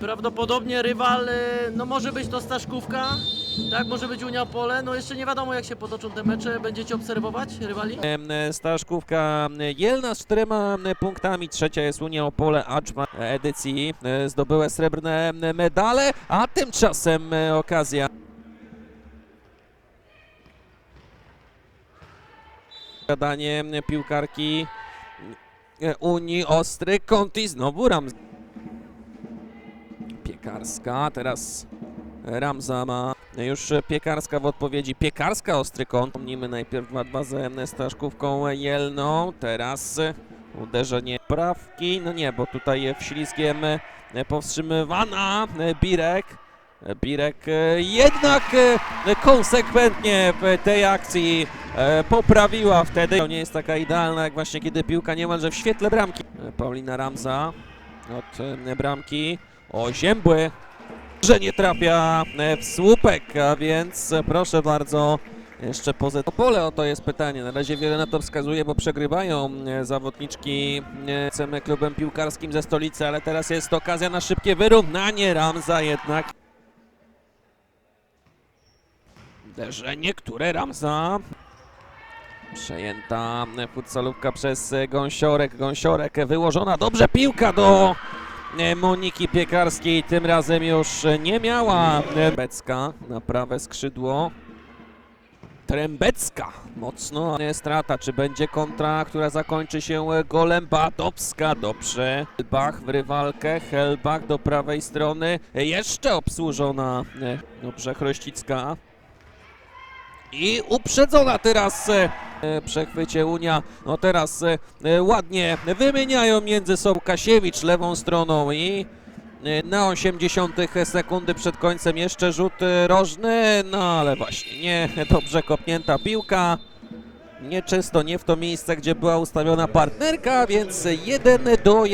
Prawdopodobnie rywal, y, no może być to Staszkówka, tak, może być Unia Pole, no jeszcze nie wiadomo jak się potoczą te mecze, będziecie obserwować rywali? E, Staszkówka Jelna z czterema e, punktami, trzecia jest Unia Opole Aczma edycji, e, zdobyły srebrne medale, a tymczasem e, okazja. Gadanie piłkarki e, Unii Ostry kąt i znowu Ram. Piekarska, teraz Ramza ma już Piekarska w odpowiedzi. Piekarska ostry kąt. Pomnijmy najpierw 2-2 z Staszkówką Jelną. Teraz uderzenie prawki. No nie, bo tutaj wślizgiem powstrzymywana Birek. Birek jednak konsekwentnie w tej akcji poprawiła wtedy. To nie jest taka idealna jak właśnie kiedy piłka niemalże w świetle bramki. Paulina Ramza od bramki. O, Ziębły że nie trafia e, w słupek, a więc proszę bardzo, jeszcze poza pole o to jest pytanie. Na razie wiele na to wskazuje, bo przegrywają e, zawodniczki e, CM klubem piłkarskim ze stolicy, ale teraz jest okazja na szybkie wyrównanie. Ramza jednak. Uderzenie, które Ramza. Przejęta futsalówka przez Gąsiorek. Gąsiorek wyłożona dobrze piłka do Moniki Piekarskiej. Tym razem już e, nie miała e, Becka na prawe skrzydło. Trębecka mocno e, strata. Czy będzie kontra, która zakończy się e, golem Badowska? Dobrze. Helbach w rywalkę. Helbach do prawej strony. E, Jeszcze obsłużona. e, Dobrze, Chrościcka. I uprzedzona teraz e, e, przechwycie Unia. No teraz e, e, ładnie wymieniają między sobą Kasiewicz lewą stroną i e, na 80 sekundy przed końcem jeszcze rzut e, rożny, no ale właśnie nie, dobrze kopnięta piłka. Nieczysto nie w to miejsce, gdzie była ustawiona partnerka, więc 1 do